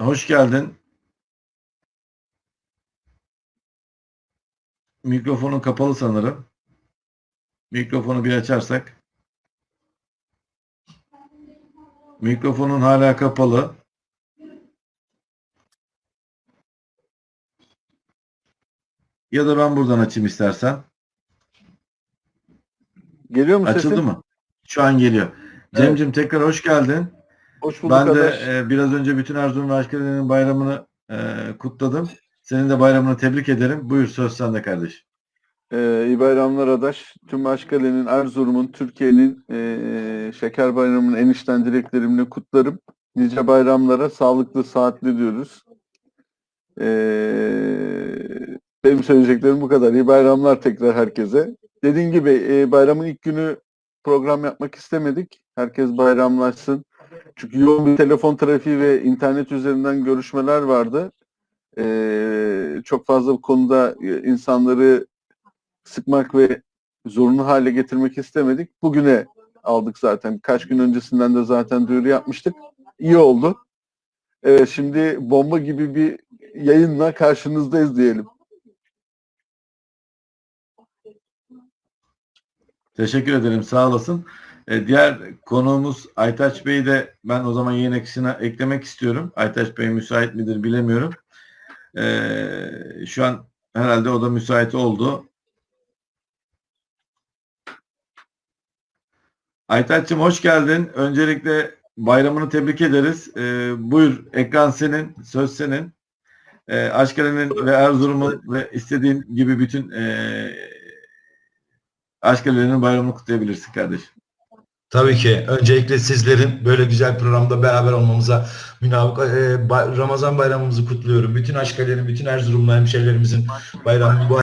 Hoş geldin. Mikrofonun kapalı sanırım. Mikrofonu bir açarsak. Mikrofonun hala kapalı. Ya da ben buradan açayım istersen. Geliyor mu Açıldı sesim? mı? Şu an geliyor. Evet. Cemcim tekrar hoş geldin. Hoş bulduk Ben de arkadaş. e, biraz önce bütün Erzurum ve Aşkale'nin bayramını e, kutladım. Senin de bayramını tebrik ederim. Buyur söz sende kardeşim. Ee, iyi bayramlar Adaş. Tüm Aşkale'nin, Erzurum'un, Türkiye'nin ee, Şeker Bayramı'nın en içten dileklerimle kutlarım. Nice bayramlara sağlıklı, saatli diyoruz. Ee, benim söyleyeceklerim bu kadar. İyi bayramlar tekrar herkese. Dediğim gibi ee, bayramın ilk günü program yapmak istemedik. Herkes bayramlaşsın. Çünkü yoğun bir telefon trafiği ve internet üzerinden görüşmeler vardı. Ee, çok fazla bu konuda e, insanları sıkmak ve zorunlu hale getirmek istemedik. Bugüne aldık zaten. Kaç gün öncesinden de zaten duyuru yapmıştık. İyi oldu. Evet, şimdi bomba gibi bir yayınla karşınızdayız diyelim. Teşekkür ederim. Sağ olasın. E, diğer konuğumuz Aytaç Bey'i de ben o zaman yayın akışına eklemek istiyorum. Aytaç Bey müsait midir bilemiyorum. E, şu an herhalde o da müsait oldu. Aytaç'cığım hoş geldin. Öncelikle bayramını tebrik ederiz. E, buyur ekran senin, söz senin. E, Aşkale'nin ve Erzurum'un ve istediğin gibi bütün e, Aşkale'nin bayramını kutlayabilirsin kardeşim. Tabii ki. Öncelikle sizlerin böyle güzel programda beraber olmamıza münafık e, Ramazan bayramımızı kutluyorum. Bütün Aşkale'nin, bütün Erzurumlu hemşehrilerimizin bayramını bu